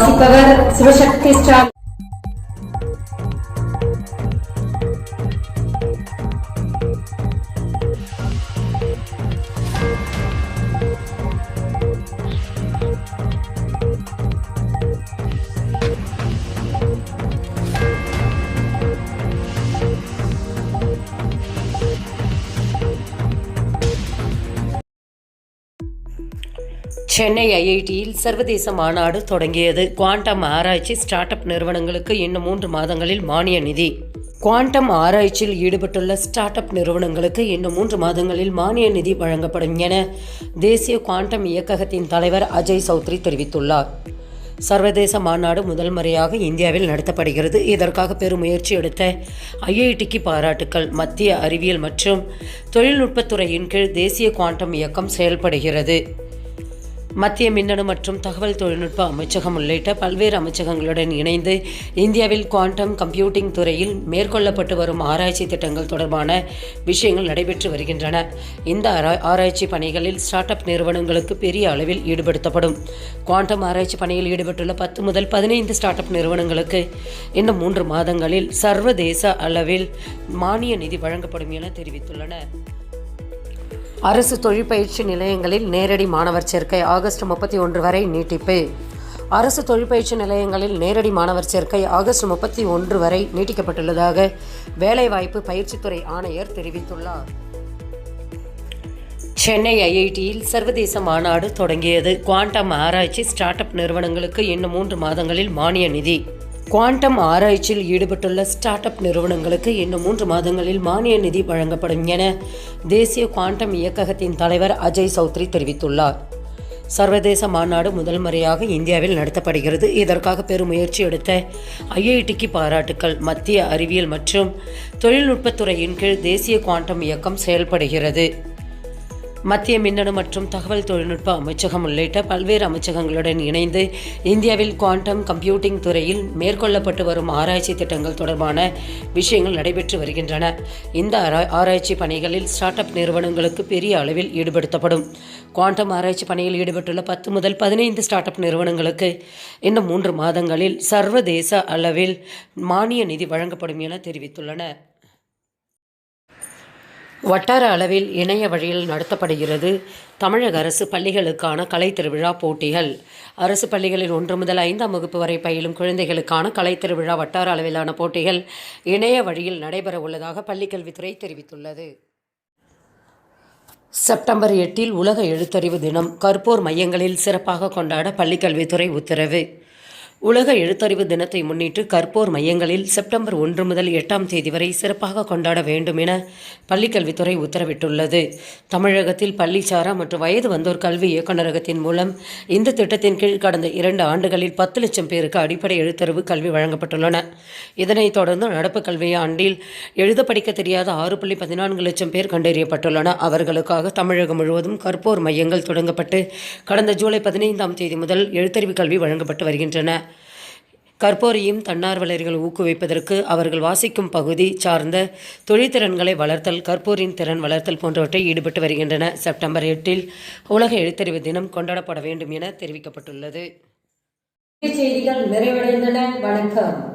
கல்வி செய்திகள் செய்திகள் வாசிப்பவர் சிவசக்தி சென்னை ஐஐடியில் சர்வதேச மாநாடு தொடங்கியது. குவாண்டம் ஆராய்ச்சி ஸ்டார்ட் அப் நிறுவனங்களுக்கு இன்னும் மூன்று மாதங்களில் மானிய நிதி. குவாண்டம் ஆராய்ச்சியில் ஈடுபட்டுள்ள ஸ்டார்ட் அப் நிறுவனங்களுக்கு இன்னும் மூன்று மாதங்களில் மானிய நிதி வழங்கப்படும் என தேசிய குவாண்டம் இயக்ககத்தின் தலைவர் அஜய் சௌத்ரி தெரிவித்துள்ளார். சர்வதேச மாநாடு முதல் முறையாக இந்தியாவில் நடத்தப்படுகிறது. இதற்காக பெரும் முயற்சி எடுத்த ஐஐடிக்கு பாராட்டுக்கள். மத்திய அறிவியல் மற்றும் தொழில்நுட்பத்துறையின் கீழ் தேசிய குவாண்டம் இயக்கம் செயல்படுகிறது. மத்திய மின்னணு மற்றும் தகவல் தொழில்நுட்ப அமைச்சகம் உள்ளிட்ட பல்வேறு அமைச்சகங்களுடன் இணைந்து இந்தியாவில் குவாண்டம் கம்ப்யூட்டிங் துறையில் மேற்கொள்ளப்பட்டு வரும் ஆராய்ச்சி திட்டங்கள் தொடர்பான விஷயங்கள் நடைபெற்று வருகின்றன. இந்த ஆராய்ச்சி பணிகளில் ஸ்டார்ட் அப் நிறுவனங்களுக்கு பெரிய அளவில் ஈடுபடுத்தப்படும். குவாண்டம் ஆராய்ச்சி பணியில் ஈடுபட்டுள்ள பத்து முதல் பதினைந்து ஸ்டார்ட் அப் நிறுவனங்களுக்கு இன்னும் மூன்று மாதங்களில் சர்வதேச அளவில் மானிய நிதி வழங்கப்படும் என தெரிவித்துள்ளனர் அரசு தொழிற்பயிற்சி நிலையங்களில் நேரடி மாணவர் சேர்க்கை ஆகஸ்ட் முப்பத்தி ஒன்று வரை நீட்டிப்பு. அரசு தொழிற்பயிற்சி நிலையங்களில் நேரடி மாணவர் சேர்க்கை ஆகஸ்ட் முப்பத்தி ஒன்று வரை நீட்டிக்கப்பட்டுள்ளதாக வேலைவாய்ப்பு பயிற்சித்துறை ஆணையர் தெரிவித்துள்ளார். சென்னை ஐஐடியில் சர்வதேச மாநாடு தொடங்கியது. குவாண்டம் ஆராய்ச்சி ஸ்டார்ட் அப் நிறுவனங்களுக்கு இன்னும் மூன்று மாதங்களில் மானிய நிதி. குவாண்டம் ஆராய்ச்சியில் ஈடுபட்டுள்ள ஸ்டார்ட் அப் நிறுவனங்களுக்கு இன்னும் மூன்று மாதங்களில் மானிய நிதி வழங்கப்படும் என தேசிய குவாண்டம் இயக்ககத்தின் தலைவர் அஜய் சௌத்ரி தெரிவித்துள்ளார். சர்வதேச மாநாடு முதல் முறையாக இந்தியாவில் நடத்தப்படுகிறது. இதற்காக பெரும் முயற்சி எடுத்த ஐஐடிக்கு பாராட்டுக்கள். மத்திய அறிவியல் மற்றும் தொழில்நுட்பத்துறையின் கீழ் தேசிய குவாண்டம் இயக்கம் செயல்படுகிறது. மத்திய மின்னணு மற்றும் தகவல் தொழில்நுட்ப அமைச்சகம் உள்ளிட்ட பல்வேறு அமைச்சகங்களுடன் இணைந்து இந்தியாவில் குவாண்டம் கம்ப்யூட்டிங் துறையில் மேற்கொள்ளப்பட்டு வரும் ஆராய்ச்சி திட்டங்கள் தொடர்பான விஷயங்கள் நடைபெற்று வருகின்றன. இந்த ஆரா- ஆராய்ச்சி பணிகளில் ஸ்டார்ட் அப் நிறுவனங்களுக்கு பெரிய அளவில் ஈடுபடுத்தப்படும். குவாண்டம் ஆராய்ச்சி பணியில் ஈடுபட்டுள்ள பத்து முதல் பதினைந்து ஸ்டார்ட் அப் நிறுவனங்களுக்கு இன்னும் மூன்று மாதங்களில் சர்வதேச அளவில் மானிய நிதி வழங்கப்படும் என தெரிவித்துள்ளனர் வட்டார அளவில் இணைய வழியில் நடத்தப்படுகிறது தமிழக அரசு பள்ளிகளுக்கான கலை திருவிழா போட்டிகள். அரசு பள்ளிகளில் ஒன்று முதல் ஐந்தாம் வகுப்பு வரை பயிலும் குழந்தைகளுக்கான கலை திருவிழா வட்டார அளவிலான போட்டிகள் இணைய வழியில் நடைபெற உள்ளதாக பள்ளிக்கல்வித்துறை தெரிவித்துள்ளது. செப்டம்பர் எட்டில் உலக எழுத்தறிவு தினம் கற்போர் மையங்களில் சிறப்பாக கொண்டாட பள்ளிக்கல்வித்துறை உத்தரவு. உலக எழுத்தறிவு தினத்தை முன்னிட்டு கற்போர் மையங்களில் செப்டம்பர் ஒன்று முதல் எட்டாம் தேதி வரை சிறப்பாக கொண்டாட வேண்டும் என பள்ளிக்கல்வித்துறை உத்தரவிட்டுள்ளது. தமிழகத்தில் பள்ளிச்சாரா மற்றும் வயது வந்தோர் கல்வி இயக்குநரகத்தின் மூலம் இந்த திட்டத்தின் கீழ் கடந்த இரண்டு ஆண்டுகளில் பத்து லட்சம் பேருக்கு அடிப்படை எழுத்தறிவு கல்வி வழங்கப்பட்டுள்ளன. இதனைத் தொடர்ந்து நடப்பு கல்வி ஆண்டில் எழுத படிக்க தெரியாத ஆறு புள்ளி பதினான்கு லட்சம் பேர் கண்டறியப்பட்டுள்ளன அவர்களுக்காக தமிழகம் முழுவதும் கற்போர் மையங்கள் தொடங்கப்பட்டு கடந்த ஜூலை பதினைந்தாம் தேதி முதல் எழுத்தறிவு கல்வி வழங்கப்பட்டு வருகின்றன. கற்போரையும் தன்னார்வலர்கள் ஊக்குவிப்பதற்கு அவர்கள் வாசிக்கும் பகுதி சார்ந்த தொழில்திறன்களை வளர்த்தல் கற்போரின் திறன் வளர்த்தல் போன்றவற்றை ஈடுபட்டு வருகின்றன. செப்டம்பர் எட்டில் உலக எழுத்தறிவு தினம் கொண்டாடப்பட வேண்டும் என தெரிவிக்கப்பட்டுள்ளது. செய்திகள் நிறைவடைந்தன. வணக்கம்.